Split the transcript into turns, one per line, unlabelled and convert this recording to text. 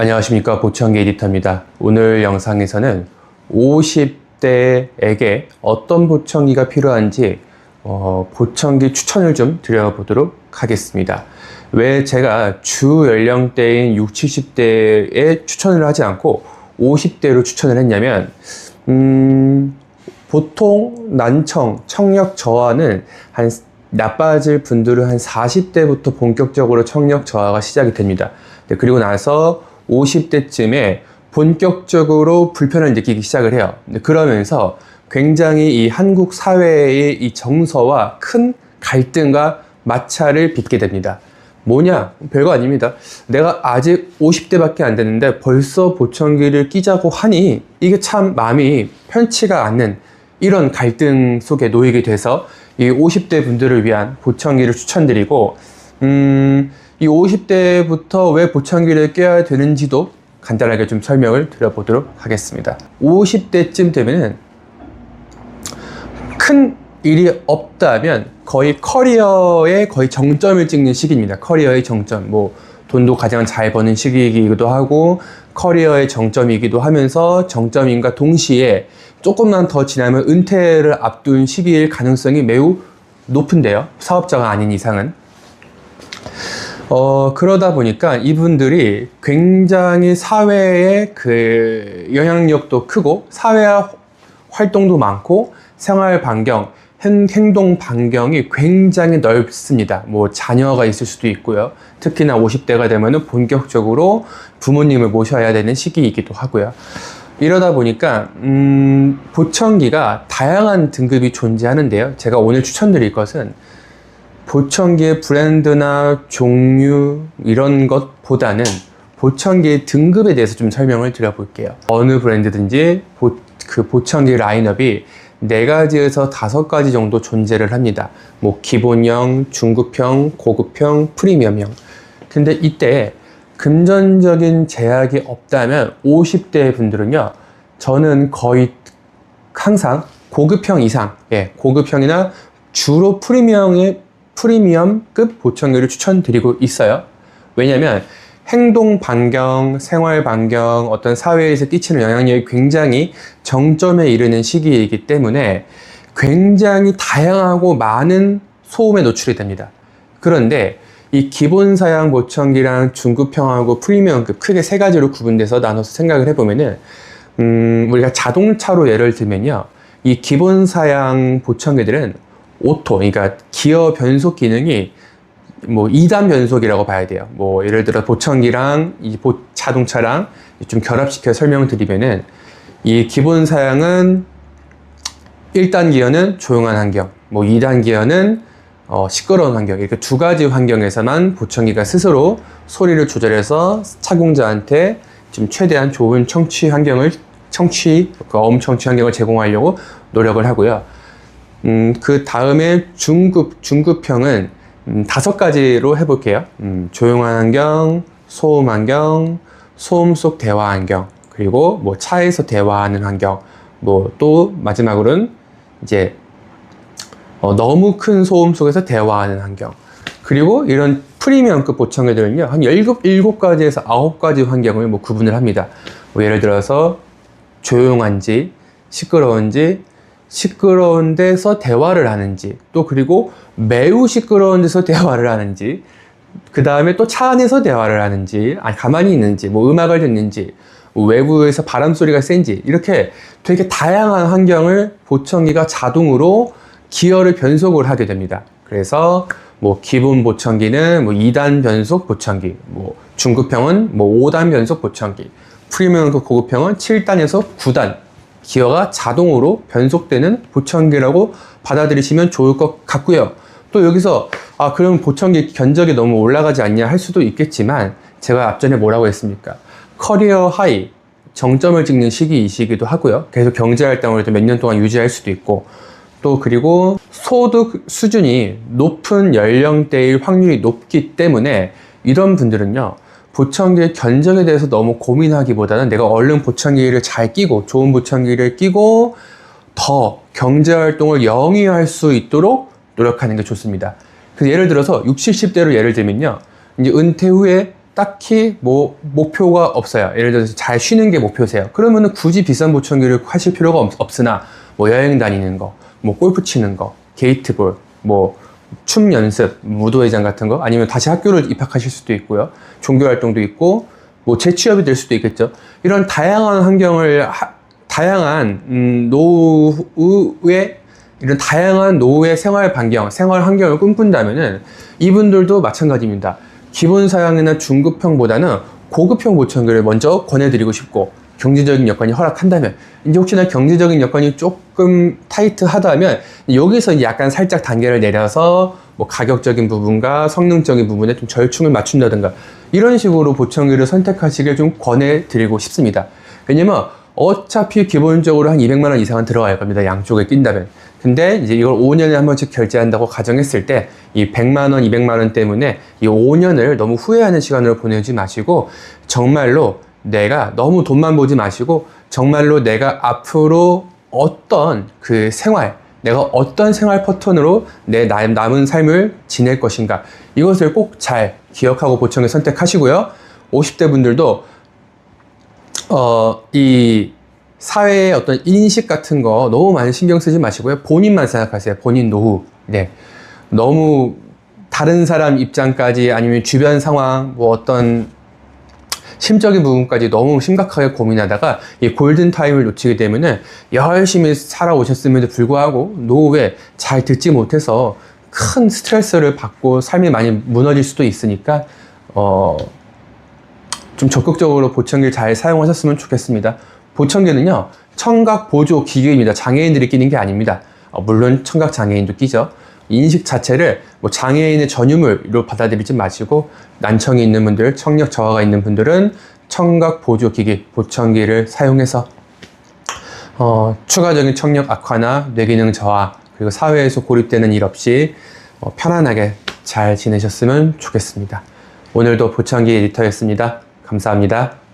안녕하십니까 보청기 에디터입니다. 오늘 영상에서는 50대에게 어떤 보청기가 필요한지 어, 보청기 추천을 좀 드려보도록 하겠습니다. 왜 제가 주 연령대인 60, 70대에 추천을 하지 않고 50대로 추천을 했냐면 음, 보통 난청, 청력 저하는 한 나빠질 분들은 한 40대부터 본격적으로 청력 저하가 시작이 됩니다. 네, 그리고 나서 50대쯤에 본격적으로 불편을 느끼기 시작을 해요. 네, 그러면서 굉장히 이 한국 사회의 이 정서와 큰 갈등과 마찰을 빚게 됩니다. 뭐냐? 별거 아닙니다. 내가 아직 50대밖에 안 됐는데 벌써 보청기를 끼자고 하니 이게 참 마음이 편치가 않는 이런 갈등 속에 놓이게 돼서 이 50대 분들을 위한 보청기를 추천드리고, 음, 이 50대부터 왜 보청기를 껴야 되는지도 간단하게 좀 설명을 드려보도록 하겠습니다. 50대쯤 되면은 큰 일이 없다면 거의 커리어의 거의 정점을 찍는 시기입니다. 커리어의 정점. 뭐, 돈도 가장 잘 버는 시기이기도 하고, 커리어의 정점이기도 하면서 정점인가 동시에 조금만 더 지나면 은퇴를 앞둔 시기일 가능성이 매우 높은데요. 사업자가 아닌 이상은. 어, 그러다 보니까 이분들이 굉장히 사회의 그 영향력도 크고, 사회화 활동도 많고, 생활 반경, 행, 행동 반경이 굉장히 넓습니다. 뭐 자녀가 있을 수도 있고요. 특히나 50대가 되면은 본격적으로 부모님을 모셔야 되는 시기이기도 하고요. 이러다 보니까 음, 보청기가 다양한 등급이 존재하는데요. 제가 오늘 추천드릴 것은 보청기의 브랜드나 종류 이런 것보다는 보청기의 등급에 대해서 좀 설명을 드려볼게요. 어느 브랜드든지 보, 그 보청기 라인업이 네 가지에서 다섯 가지 정도 존재를 합니다. 뭐 기본형, 중급형, 고급형, 프리미엄형. 근데 이때 금전적인 제약이 없다면 50대 분들은요, 저는 거의 항상 고급형 이상, 예, 고급형이나 주로 프리미엄의 프리미엄급 보청기를 추천드리고 있어요. 왜냐면 행동 반경, 생활 반경, 어떤 사회에서 끼치는 영향력이 굉장히 정점에 이르는 시기이기 때문에 굉장히 다양하고 많은 소음에 노출이 됩니다. 그런데 이 기본 사양 보청기랑 중급형하고 프리미엄급 크게 세 가지로 구분돼서 나눠서 생각을 해보면은 음, 우리가 자동차로 예를 들면요. 이 기본 사양 보청기들은 오토, 그러니까 기어 변속 기능이 뭐 2단 변속이라고 봐야 돼요. 뭐 예를 들어 보청기랑 이 보, 자동차랑 좀 결합시켜 설명드리면은 이 기본 사양은 1단 기어는 조용한 환경, 뭐 2단 기어는 어, 시끄러운 환경 이렇게 두 가지 환경에서만 보청기가 스스로 소리를 조절해서 착용자한테 지금 최대한 좋은 청취 환경을 청취 그음 청취 환경을 제공하려고 노력을 하고요. 음, 그 다음에 중급 중급형은 음, 다섯 가지로 해볼게요. 음, 조용한 환경, 소음 환경, 소음 속 대화 환경, 그리고 뭐 차에서 대화하는 환경, 뭐 또 마지막으로는 이제 어, 너무 큰 소음 속에서 대화하는 환경. 그리고 이런 프리미엄급 보청기들은요, 한 7, 7가지에서 9가지 환경을 뭐 구분을 합니다. 뭐 예를 들어서 조용한지, 시끄러운지, 시끄러운 데서 대화를 하는지, 또 그리고 매우 시끄러운 데서 대화를 하는지, 그 다음에 또 차 안에서 대화를 하는지, 아니, 가만히 있는지, 뭐 음악을 듣는지, 뭐 외부에서 바람 소리가 센지, 이렇게 되게 다양한 환경을 보청기가 자동으로 기어를 변속을 하게 됩니다. 그래서 뭐 기본 보청기는 뭐 2단 변속 보청기, 뭐 중급형은 뭐 5단 변속 보청기, 프리미엄 고급형은 7단에서 9단 기어가 자동으로 변속되는 보청기라고 받아들이시면 좋을 것 같고요. 또 여기서 아 그럼 보청기 견적이 너무 올라가지 않냐 할 수도 있겠지만 제가 앞전에 뭐라고 했습니까? 커리어 하이 정점을 찍는 시기이시기도 하고요. 계속 경제 활동을 몇 년 동안 유지할 수도 있고 또 그리고 소득 수준이 높은 연령대일 확률이 높기 때문에 이런 분들은요. 보청기의 견적에 대해서 너무 고민하기보다는 내가 얼른 보청기를 잘 끼고 좋은 보청기를 끼고 더 경제 활동을 영위할 수 있도록 노력하는 게 좋습니다. 그래서 예를 들어서 60, 70대로 예를 들면요. 이제 은퇴 후에 딱히 뭐 목표가 없어요. 예를 들어서 잘 쉬는 게 목표세요. 그러면은 굳이 비싼 보청기를 하실 필요가 없, 없으나 뭐 여행 다니는 거, 뭐 골프 치는 거, 게이트볼, 뭐 춤 연습, 무도회장 같은 거 아니면 다시 학교를 입학하실 수도 있고요. 종교 활동도 있고 뭐 재취업이 될 수도 있겠죠. 이런 다양한 환경을 하- 다양한 음, 노후의 이런 다양한 노후의 생활 반경, 생활 환경을 꿈꾼다면은 이분들도 마찬가지입니다. 기본 사양이나 중급형보다는 고급형 보청기를 먼저 권해드리고 싶고 경제적인 여건이 허락한다면 이제 혹시나 경제적인 여건이 조금 타이트하다면 여기서 약간 살짝 단계를 내려서 뭐 가격적인 부분과 성능적인 부분에 좀 절충을 맞춘다든가 이런 식으로 보청기를 선택하시길 좀 권해드리고 싶습니다. 왜냐면 어차피 기본적으로 한 200만 원 이상은 들어갈 겁니다. 양쪽에 낀다면. 근데 이제 이걸 5년에 한 번씩 결제한다고 가정했을 때 이 100만 원, 200만 원 때문에 이 5년을 너무 후회하는 시간으로 보내지 마시고 정말로 내가 너무 돈만 보지 마시고 정말로 내가 앞으로 어떤 그 생활, 내가 어떤 생활 패턴으로 내 남- 남은 삶을 지낼 것인가 이것을 꼭 잘 기억하고 보청을 선택하시고요. 50대 분들도 어, 이 사회의 어떤 인식 같은 거 너무 많이 신경 쓰지 마시고요. 본인만 생각하세요. 본인 노후. 네. 너무 다른 사람 입장까지 아니면 주변 상황, 뭐 어떤 심적인 부분까지 너무 심각하게 고민하다가 이 골든 타임을 놓치게 되면은 열심히 살아오셨음에도 불구하고 노후에 잘 듣지 못해서 큰 스트레스를 받고 삶이 많이 무너질 수도 있으니까 어, 좀 적극적으로 보청기를 잘 사용하셨으면 좋겠습니다. 보청기는요, 청각 보조 기계입니다. 장애인들이 끼는 게 아닙니다. 어, 물론 청각 장애인도 끼죠. 인식 자체를 뭐 장애인의 전유물로 받아들이지 마시고 난청이 있는 분들, 청력 저하가 있는 분들은 청각 보조 기기, 보청기를 사용해서 어, 추가적인 청력 악화나 뇌기능 저하 그리고 사회에서 고립되는 일 없이 어, 편안하게 잘 지내셨으면 좋겠습니다. 오늘도 보청기 에디터였습니다. 감사합니다.